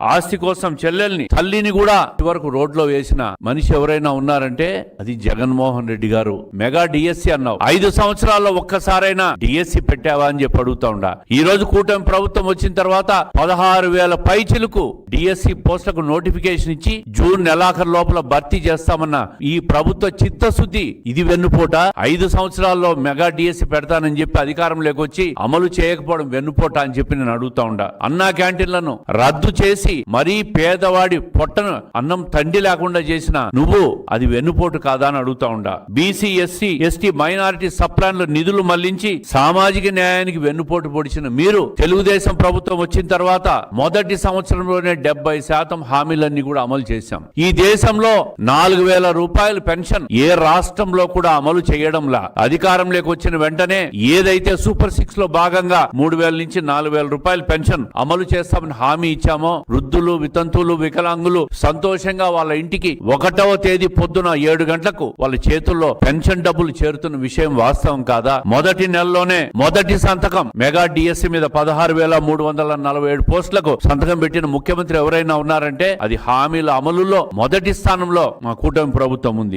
ఆస్తి కోసం చెల్లెల్ని తల్లిని కూడా ఇటువరకు రోడ్లో వేసిన మనిషి ఎవరైనా ఉన్నారంటే అది జగన్మోహన్ రెడ్డి గారు. మెగా డిఎస్సి అన్నావు. ఐదు సంవత్సరాల్లో ఒక్కసారైనా డిఎస్సి పెట్టావా అని చెప్పి అడుగుతా ఉండా. ఈ రోజు కూటమి ప్రభుత్వం వచ్చిన తర్వాత పదహారు వేల పైచిలకు డిఎస్సి పోస్టులకు నోటిఫికేషన్ ఇచ్చి జూన్ నెలాఖరు లోపల భర్తీ చేస్తామన్న ఈ ప్రభుత్వ చిత్తశుద్ధి ఇది వెన్నుపోట. ఐదు సంవత్సరాల్లో మెగా డిఎస్సి పెడతానని చెప్పి అధికారం లేకొచ్చి అమలు చేయకపోవడం వెన్నుపోట అని చెప్పి నేను అడుగుతా ఉండా. అన్నా క్యాంటీన్లను రద్దు చేసి చేసి మరీ పేదవాడి పొట్టను అన్నం తండి లేకుండా చేసిన నువ్వు అది వెన్నుపోటు కాదా అని అడుగుతా ఉండా. బీసీ ఎస్సీ ఎస్టీ మైనారిటీ సప్లాన్లు నిధులు మళ్ళించి సామాజిక న్యాయానికి వెన్నుపోటు పొడిచిన మీరు తెలుగుదేశం ప్రభుత్వం వచ్చిన తర్వాత మొదటి సంవత్సరంలోనే డెబ్బై శాతం హామీలన్నీ కూడా అమలు చేశాం. ఈ దేశంలో నాలుగు వేల రూపాయల పెన్షన్ ఏ రాష్ట్రంలో కూడా అమలు చేయడంలా. అధికారంలోకి వచ్చిన వెంటనే ఏదైతే సూపర్ సిక్స్లో భాగంగా మూడు వేల నుంచి నాలుగు వేల రూపాయల పెన్షన్ అమలు చేస్తామని హామీ ఇచ్చామో వృద్ధులు వితంతువులు వికలాంగులు సంతోషంగా వాళ్ళ ఇంటికి ఒకటవ తేదీ పొద్దున ఏడు గంటలకు వాళ్ళ చేతుల్లో పెన్షన్ డబ్బులు చేరుతున్న విషయం వాస్తవం కాదా? మొదటి నెలలోనే మొదటి సంతకం. మెగా డిఎస్సి మీద పదహారు వేల మూడు వందల నలభై ఏడు పోస్టులకు సంతకం పెట్టిన ముఖ్యమంత్రి ఎవరైనా ఉన్నారంటే అది హామీల అమలులో మొదటి స్థానంలో మా కూటమి ప్రభుత్వం ఉంది.